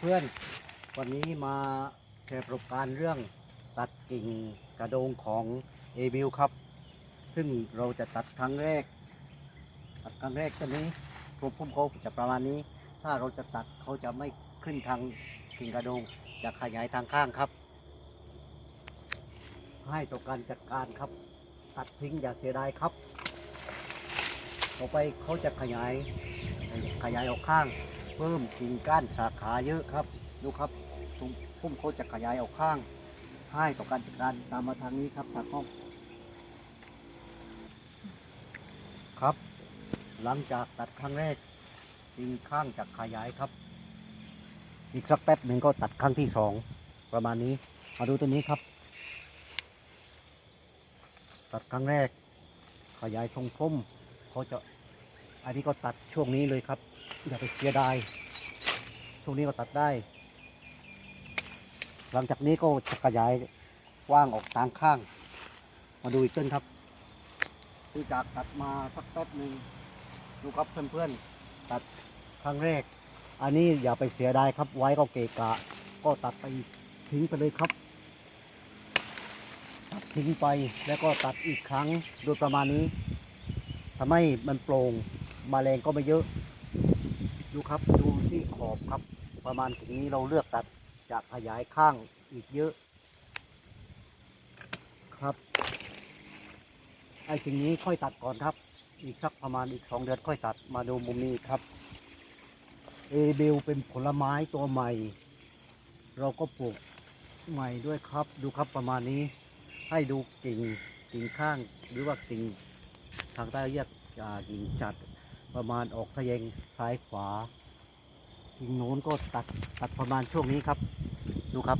เพื่อนๆ วันนี้มาแชร์ประสบการณ์เรื่องตัดกิ่งกระโดงของเอบิลครับ ซึ่งเราจะตัดครั้งแรก ตัดครั้งแรกตัวนี้ตัวพุ่มเขาจะประมาณนี้ ถ้าเราจะตัดเขาจะไม่ขึ้นทางกิ่งกระโดง จะขยายทางข้างครับ ให้ต่อการจัดการครับ ตัดทิ้งอย่าเสียดายครับ ต่อไปเขาจะขยายขยายออกข้าง เพิ่มกิ่งก้านสาขาเยอะครับ ดูครับพุ่มเขาจะขยายออกข้างให้ต่อการจัดการตามมาทางนี้ครับทางห้องครับ หลังจากตัดครั้งแรกกิ่งข้างจะขยายครับ อีกสักแป๊บหนึ่งก็ตัดครั้งที่สองประมาณนี้มาดูตัวนี้ครับ ตัดครั้งแรก ขยายทรงพุ่มเขาจะอันนี้ก็ตัดช่วงนี้เลยครับ อย่าไปเสียดายช่วงนี้ก็ตัดได้ หลังจากนี้ก็จะขยายกว้างออกทางข้าง มาดูอีกต้นครับที่จากตัดมาสักแป๊บหนึ่งดูครับเพื่อนๆตัดครั้งแรก อันนี้อย่าไปเสียดายครับ ไว้ก็เกะกะ ก็ตัดไปทิ้งไปเลยครับ ตัดทิ้งไปแล้วก็ตัดอีกครั้งโดยประมาณนี้ทำให้มันโปร่งมแมลงก็ไม่เยอะ ดูครับดูที่ขอบครับ ประมาณถึงนี้เราเลือกตัดจากขยายข้างอีกเยอะ ครับไอ้สิ่งนี้ค่อยตัดก่อนครับ อีกสักประมาณอีกสองเดือนค่อยตัดมาดูมุมนี้ครับเอเบลเป็นผลไม้ตัวใหม่ เราก็ปลูกใหม่ด้วยครับ ดูครับประมาณนี้ ให้ดูกิ่งกิ่งข้างหรือว่ากิ่งทางใต้เรียกกิ่งจัด ประมาณออกทะแยงซ้ายขวากิ่งโน้นก็ตัดตัดประมาณช่วงนี้ครับ ดูครับ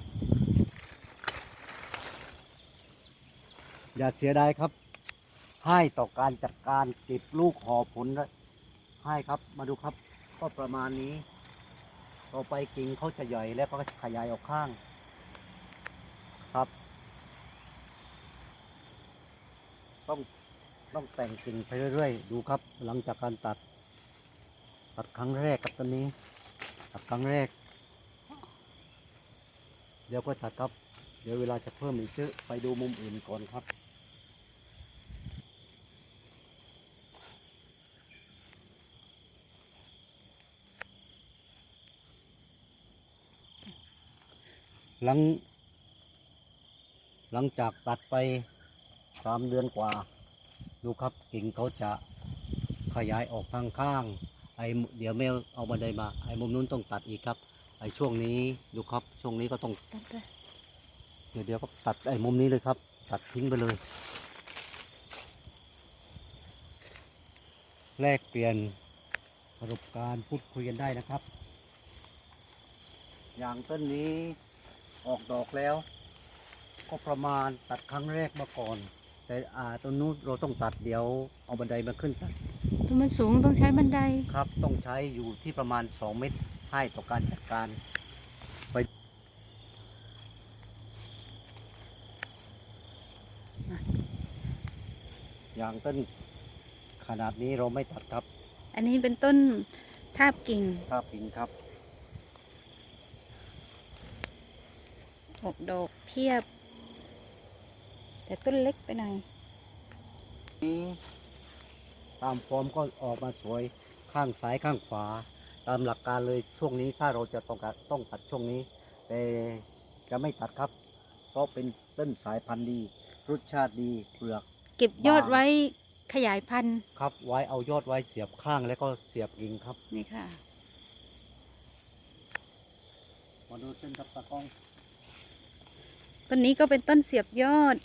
อย่าเสียดายครับ ให้ต่อการจัดการเก็บลูกห่อผลให้ครับมาดูครับก็ประมาณนี้ ต่อไปกิ่งเขาจะใหญ่แล้วก็ขยายออกข้างครับต้อง ต้องแต่งกิ่งไปเรื่อยๆ ดูครับ หลังจากการตัด ตัดครั้งแรกกับต้นนี้ ตัดครั้งแรก เดี๋ยวก็ตัดครับ เดี๋ยวเวลาจะเพิ่มอีกเยอไปดูมุมอื่นก่อนครับหลัง หลังจากตัดไปสามเดือนกว่า ดูครับกิ่งเขาจะขยายออกทางข้างไอ้เดี๋ยวไม่เอาบันไดมา ไอ้มุมนู้นต้องตัดอีกครับ ไอ้ช่วงนี้ดูครับช่วงนี้ก็ต้องตัดไปเดี๋ยวเดี๋ยวก็ตัดไอ้มุมนี้เลยครับ ตัดทิ้งไปเลย แลกเปลี่ยนประสบการณ์พูดคุยกันได้นะครับ อย่างต้นนี้ออกดอกแล้ว ก็ประมาณตัดครั้งแรกมาก่อน แต่อ่าต้นนู้นเราต้องตัดเดี๋ยวเอาบันไดมาขึ้นตัดถ้ามันสูงต้องใช้บันไดครับ ต้องใช้อยู่ที่ประมาณ 2 เมตรให้ต่อการจัดการไปอย่างต้นขนาดนี้เราไม่ตัดครับ อันนี้เป็นต้นทาบกิ่งถ้าปิงครับออกดอกเพียบ แต่ต้นเล็กไปหน่อยนี้ตามฟอร์มก็ออกมาสวยข้างซ้ายข้างขวา ตามหลักการเลยช่วงนี้ถ้าเราจะต้องการต้องตัดช่วงนี้ แต่จะไม่ตัดครับ เพราะเป็นต้นสายพันธุ์ดีรสชาติดีเปลือก เก็บยอดบางไว้ขยายพันธุ์ครับ ไว้เอายอดไว้เสียบข้างแล้วก็เสียบกิ่งครับนี่ค่ะมาดูเส้นกับตะกล้องต้นนี้ก็เป็นต้นเสียบยอด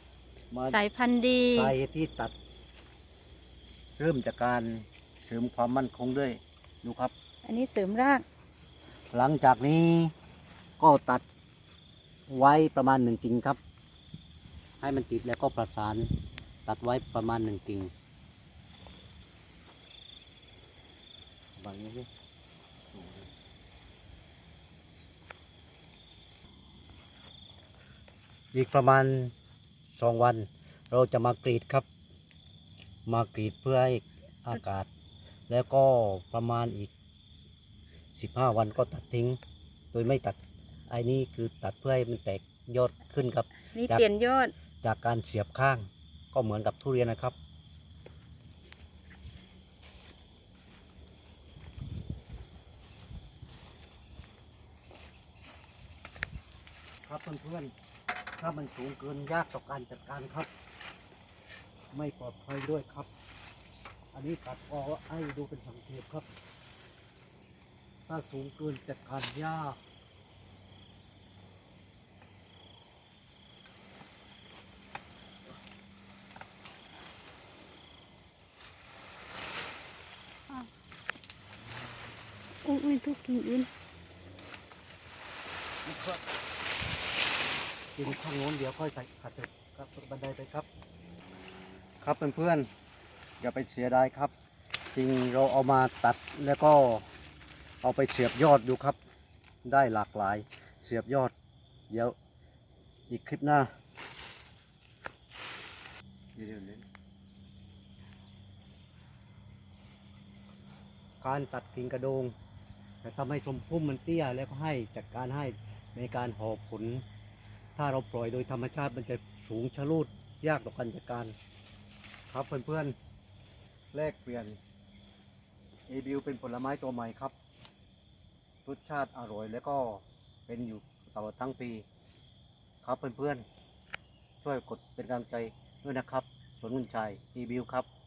มาสายพันธุ์ดีสาเหตุที่ตัด เริ่มจากการเสริมความมั่นคงด้วยดูครับ อันนี้เสริมราก หลังจากนี้ก็ตัดไว้ประมาณหนึ่งกิ่งครับ ให้มันติดแล้วก็ประสาน ตัดไว้ประมาณหนึ่งกิ่งบางนี้สิอีกประมาณ สองวัน เราจะมากรีดครับ มากรีดเพื่อให้อากาศ แล้วก็ประมาณอีกสิบห้าวันก็ตัดทิ้ง โดยไม่ตัดไอ้นี่คือตัดเพื่อให้มันแตกยอดขึ้นครับ นี่จากเปลี่ยนยอด จากการเสียบข้างก็เหมือนกับทุเรียนนะครับ ครับเพื่อนๆ ถ้ามันสูงเกินยากต่อการจัดการครับ ไม่ปลอดภัยด้วยครับ อันนี้ตัดออกให้ดูเป็นสังเกตครับ ถ้าสูงเกินจัดการยากอุ้ยทุกกิ่งอื่นนะครับ กินข้างโน้นเดี๋ยวค่อยใส่ขัดตึกครับบันไดไปครับ ครับเพื่อนๆอย่าไปเสียดายครับจริงเราเอามาตัดแล้วก็เอาไปเสียบยอดดูครับ ได้หลากหลายเสียบยอด เดี๋ยวอีกคลิปหน้าการตัดกิ่งกระโดงแต่ทำให้ชมพุ่มมันเตี้ยแล้วก็ให้จัดการให้ในการห่อผล ถ้าเราปล่อยโดยธรรมชาติมันจะสูงชะลูดยากต่อการจัดการ ครับเพื่อนๆแลกเปลี่ยนเอบิวเป็นผลไม้ตัวใหม่ครับรสชาติอร่อยแล้วก็เป็นอยู่ตลอดทั้งปี ครับเพื่อนๆช่วยกดเป็นกำลังใจด้วยนะครับ สวนมุนชัยเอบิวครับ